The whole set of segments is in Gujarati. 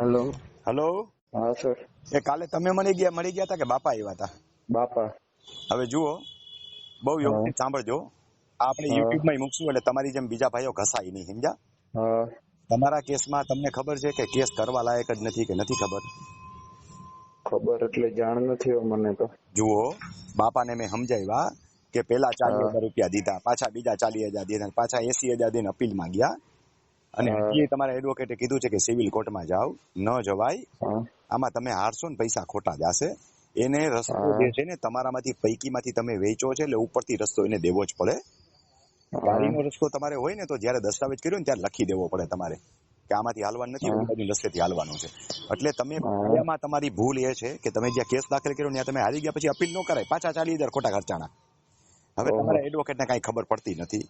હેલો. હેલો. હા સર. એ કાલે તમે મળી ગયા મળી ગયા હતા કે બાપા આવ્યા હતા બાપા. હવે જુઓ બહુ યોગ્ય સાંભળજો. આપણે યુટ્યુબમાં મૂકશું એટલે તમારી જેમ બીજા ભાઈઓ ઘસાય નહીં સમજ્યા? તમારા કેસમાં તમને ખબર છે કે કેસ કરવા લાયક જ નથી કે નથી ખબર? ખબર એટલે જાણ નથી મને તો. જુઓ બાપાને મેં સમજાવ્યા કે પેલા ચાલીસ હજાર રૂપિયા દીધા પાછા બીજા ચાલીસ હજાર દીધા પાછા એસી હજાર દઈને અપીલ ગયા અને. હજી તમારા એડવોકેટે કીધું છે કે સિવિલ કોર્ટમાં જાઓ ન જવાય. આમાં તમે હારશો ને પૈસા ખોટા જશે. એને રસ્તો જે છે ને તમારામાંથી પૈકીમાંથી તમે વેચો છે એટલે ઉપરથી રસ્તો એને દેવો જ પડે. ગાડીનો રસ્તો તમારે હોય ને તો જ્યારે દસ્તાવેજ કર્યો ને ત્યારે લખી દેવો પડે તમારે. કે આમાંથી હાલવાનું નથી બાજુ રસ્તેથી હાલવાનું છે. એટલે તમે. તમારી ભૂલ એ છે કે તમે જ્યાં કેસ દાખલ કર્યો ત્યાં તમે હારી ગયા પછી અપીલ ન કરાય. પાછા ચાલી હજાર ખોટા ખર્ચાણા હવે. તમારા એડવોકેટને કાંઈ ખબર પડતી નથી.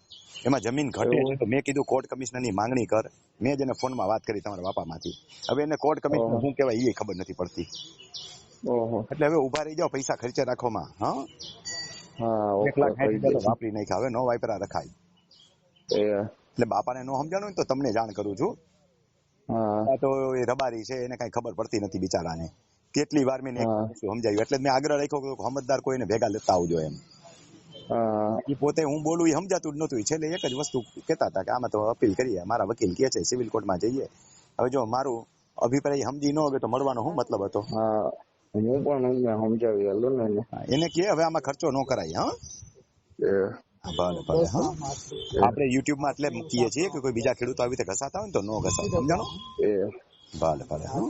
એમાં જમીન ઘટે છે. તો મેં કીધું કોર્ટ કમિશનરની માંગણી કર. મેં જ એને ફોનમાં વાત કરી તમારા બાપામાંથી. હવે એને કોર્ટ કમિશનર. શું કહેવાય એ ખબર નથી પડતી. એટલે હવે ઊભા રહી જાઓ પૈસા ખર્ચે રાખવામાં હા? એક લાખ વાપરી નાખ્યા. હવે નો વાપરા રખાય. એટલે બાપાને નો સમજાણું તો તમને જાણ કરું છું. આ તો એ રબારી છે એને કઈ ખબર પડતી નથી બિચારાને. કેટલી વાર મેં સમજાવ્યું એટલે મેં આગ્રહ રાખ્યો કે સમજદાર કોઈને ભેગા લેતા આવજો એમ. એ પોતે હું બોલું એ સમજાતું જ નહોતું. છેલ્લે એક જ વસ્તુ કહેતા હતા કે આમાં તો અપીલ કરીએ મારા વકીલ કે છે સિવિલ કોર્ટમાં જઈએ. હવે જો મારું અભિપ્રાય સમજી ન હોય તો મળવાનો શું મતલબ હતો? હા પણ સમજાવી આલું ને એને. કે હવે આમાં ખર્ચો ન કરાય હા? ભલે ભલે હા. આપણે યુટ્યુબમાં એટલે મૂકીએ છીએ કે કોઈ બીજા ખેડૂતો આવી રીતે ઘસાતા હોય ને તો ન ઘસાય સમજાણો? ભલે ભલે હા.